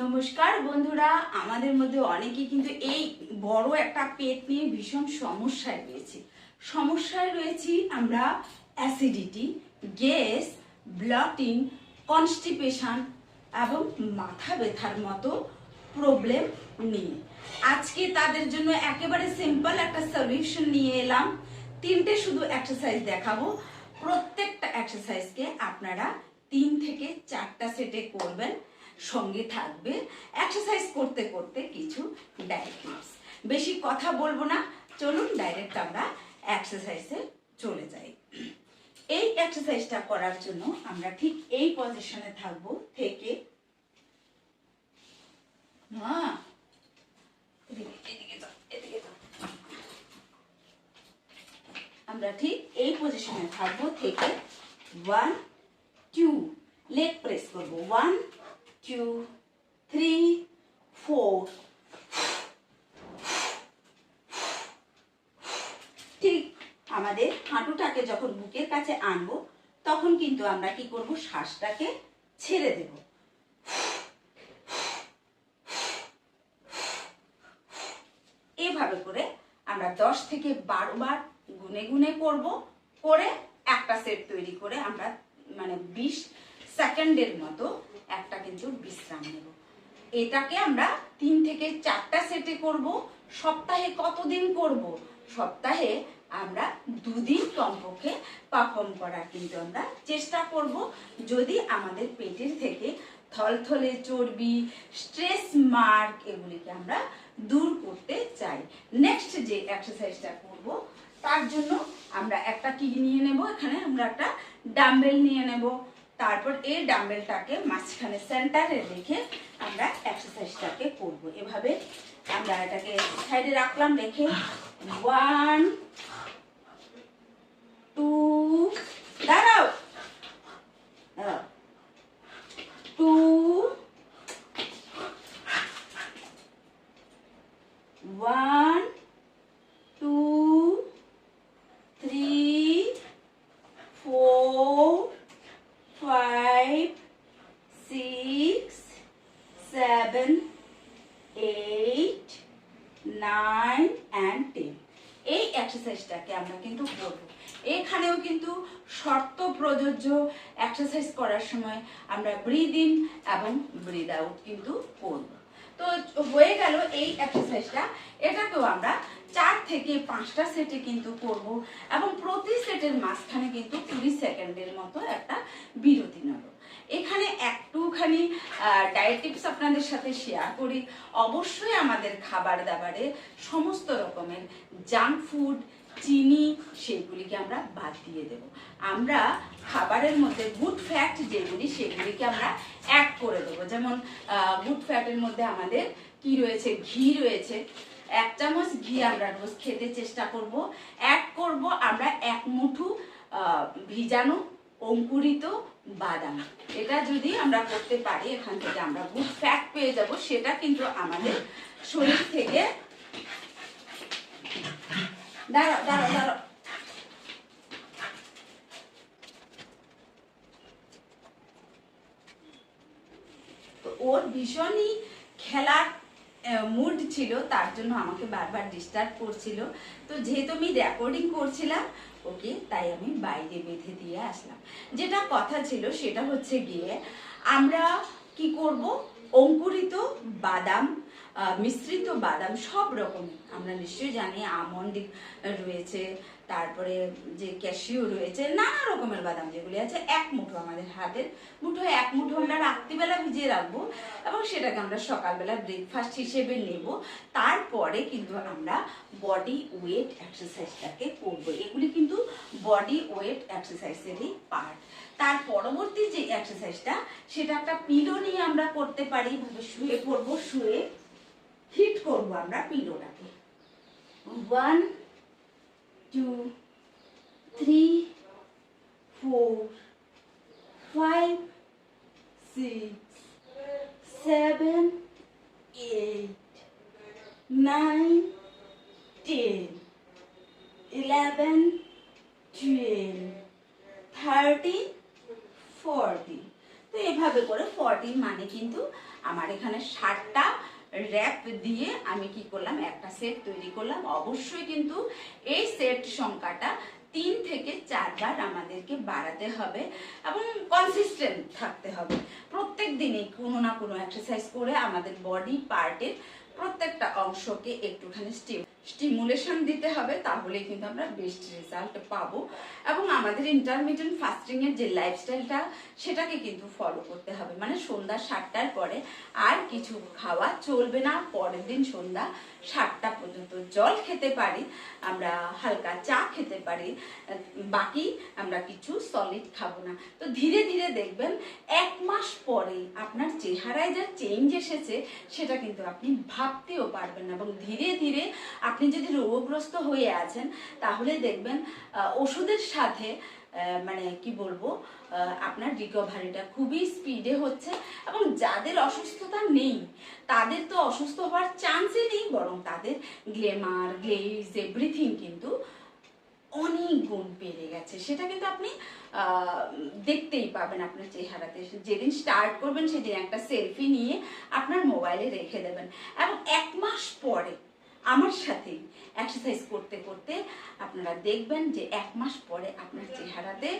নমস্কার বন্ধুরা, আমাদের মধ্যে অনেকেই কিন্তু এই বড় একটা পেট নিয়ে ভীষণ সমস্যায় রয়েছে। সমস্যায় রয়েছি আমরা অ্যাসিডিটি গ্যাস ব্লটিং কনস্টিপেশন এবং মাথা ব্যথার মতো প্রবলেম নিয়ে। আজকে তাদের জন্য একেবারে সিম্পল একটা সলিউশন নিয়ে এলাম। তিনটে শুধু এক্সারসাইজ দেখাবো। প্রত্যেকটা এক্সারসাইজকে আপনারা তিন থেকে চারটা সেটে করবেন। সঙ্গে থাকবে। এক্সারসাইজ করতে করতে কিছু ডায়েটিক্স বেশি কথা বলব না। চলুন ডাইরেক্ট আমরা এক্সারসাইজে চলে যাই। এই এক্সারসাইজটা করার জন্য আমরা ঠিক এই পজিশনে থাকব থেকে। আমরা ঠিক এই পজিশনে থাকব থেকে। ওয়ান টু লেগ প্রেস করব। ওয়ান টু থ্রি ফোর ঠিক আমাদের হাঁটুটাকে যখন বুকের কাছে আনব, তখন কিন্তু আমরা কি করব? শ্বাসটাকে ছেড়ে দেব। এভাবে করে আমরা দশ থেকে বারো বার গুনে গুনে করব, করে একটা সেট তৈরি করে আমরা মানে বিশ সেকেন্ডের মতো একটা কিন্তু বিশ্রাম নেব। এটাকে আমরা তিন থেকে চারটা সেটে করব, সপ্তাহে কতদিন করব? সপ্তাহে আমরা দুদিন কমপক্ষে পারফর্ম করার কিন্তু আমরা চেষ্টা করব। যদি আমাদের পেটের থেকে থলথলে চর্বি স্ট্রেস মার্ক এগুলিকে আমরা দূর করতে চাই। নেক্সট যে এক্সারসাইজটা করব, তার জন্য আমরা একটা কি নিয়ে নেব। এখানে আমরা একটা ডাম্বেল নিয়ে নেব। তারপর এই ডাম্বেলটাকে মাঝখানে সেন্টারে রেখে আমরা এক্সারসাইজটাকে করব। এভাবে আমরা এটাকে সাইডে রাখলাম, রেখে ওয়ান টু দাঁড়াও। Two one two three four, five, six, seven, eight, nine, and ten. এই এক্সারসাইজটাকে আমরা কিন্তু করব এখানেও কিন্তু শর্ত প্রযোজ্য এক্সারসাইজ করার সময় আমরা ব্রিদ ইন এবং ব্রিদ আউট কিন্তু করব। তো হয়ে গেল এই এক্সারসাইজটা এটাকেও আমরা চার থেকে পাঁচটা সেটে কিন্তু করব এবং প্রতি সেটের মাঝখানে কিন্তু কুড়ি সেকেন্ডের মতো একটা বিরতি নেব এখানে একটুখানি ডায়েট টিপস আপনাদের সাথে শেয়ার করি। অবশ্যই আমাদের খাবার দাবারে সমস্ত রকমের জাঙ্ক ফুড চিনি, সেগুলিকে আমরা বাদ দিয়ে দেব। আমরা খাবারের মধ্যে গুড ফ্যাট যেগুলি, সেগুলিকে আমরা অ্যাড করে দেবো। যেমন গুড ফ্যাটের মধ্যে আমাদের কি রয়েছে? ঘি রয়েছে। এক চামচ ঘি আমরা রোজ খেতে চেষ্টা করব। অ্যাড করব আমরা এক মুঠো ভিজানো অঙ্কুরিত বাদাম। এটা যদি আমরা করতে পারি, এখান থেকে আমরা গুড ফ্যাট পেয়ে যাব, সেটা কিন্তু আমাদের শরীর থেকে দাঁড়াও দাঁড়াও দাঁড়াও। ওর ভীষণই খেলার মুড ছিল, তার জন্য আমাকে বারবার ডিস্টার্ব করছিল। তো যেহেতু আমি রেকর্ডিং করছিলাম, ওকে তাই আমি বাইরে বেঁধে দিয়ে আসলাম। যেটা কথা ছিল সেটা হচ্ছে গিয়ে, আমরা কি করব? অঙ্কুরিত বাদাম মিশ্রিত বাদাম সব রকম, আমরা নিশ্চয়ই জানি আমন্ড রয়েছে তারপরে যে ক্যাশিও রয়েছে, নানা রকমের বাদাম যেগুলি আছে, এক মুঠো আমাদের হাতের মুঠো, এক মুঠো আমরা রাত্রিবেলা ভিজিয়ে রাখব এবং সেটাকে আমরা সকালবেলা ব্রেকফাস্ট হিসেবে নেব। তারপরে কিন্তু আমরা বডি ওয়েট এক্সারসাইজটাকে করব। এগুলি কিন্তু বডি ওয়েট এক্সারসাইজেরই পার্ট তার পরবর্তী যে এক্সারসাইজটা সেটা একটা পিলো নিয়ে আমরা করতে পারি। শুয়ে পড়ব, শুয়ে হিট করব আমরা পিলোটাকে one two three four five six seven eight nine ten eleven twelve thirteen fourteen তো এভাবে করে ফর্টিন মানে কিন্তু আমার এখানে ষাটটা র্যাপ দিয়ে আমি কি করলাম? একটা সেট তৈরি করলাম। অবশ্যই কিন্তু এই সেট সংখ্যাটা তিন থেকে চারবার আমাদেরকে বাড়াতে হবে এবং কনসিস্টেন্ট থাকতে হবে। প্রত্যেক দিনে কোনো না কোনো এক্সারসাইজ করে আমাদের বডি পার্টের প্রত্যেকটা অংশকে একটুখানি স্টিমুলেশন দিতে হবে তাহলে কিন্তু আমরা বেস্ট রেজাল্ট পাবো। এবং আমাদের ইন্টারমিডিয়েন্ট ফাস্টিং এর যে লাইফস্টাইলটা সেটাকে কিন্তু ফলো করতে হবে। মানে সন্ধ্যা সাতটার পরে আর কিছু খাওয়া চলবে না। পরের দিন সন্ধ্যা সাতটা পর্যন্ত জল খেতে পারি, আমরা হালকা চা খেতে পারি, বাকি আমরা কিছু সলিড খাব না। তো ধীরে ধীরে দেখবেন, এক মাস পরে আপনার চেহারায় যা চেঞ্জ এসেছে, সেটা কিন্তু আপনি ভাবতেও পারবেন না। এবং ধীরে ধীরে আপনি যদি রোগগ্রস্ত হয়ে আছেন, তাহলে দেখবেন ওষুধের সাথে মানে কি বলব আপনার রিকভারিটা খুবই স্পিডে হচ্ছে এবং যাদের অসুস্থতা নেই, তাদের তো অসুস্থ হওয়ার চান্সই নেই, বরং তাদের গ্লেমার গ্লেজ এভরিথিং কিন্তু অনেক গুণ বেড়ে গেছে। সেটা কিন্তু আপনি দেখতেই পাবেন আপনার চেহারাতে। যেদিন স্টার্ট করবেন, সেদিন একটা সেলফি নিয়ে আপনার মোবাইলে রেখে দেবেন। এবং এক মাস পরে আমার সাথে এক্সারসাইজ করতে করতে আপনারা দেখবেন যে এক মাস পরে আপনার চেহারাতে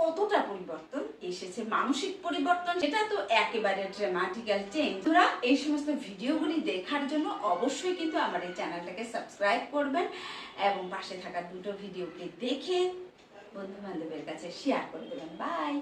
কতটা পরিবর্তন এসেছে, মানসিক পরিবর্তন, সেটা তো একেবারে ড্রামাটিক্যাল চেঞ্জ তোরা এই সমস্ত ভিডিওগুলি দেখার জন্য অবশ্যই কিন্তু আমার এই চ্যানেলটাকে সাবস্ক্রাইব করবেন এবং পাশে থাকা দুটো ভিডিওকে দেখে বন্ধু বান্ধবের কাছে শেয়ার করে দেবেন। বাই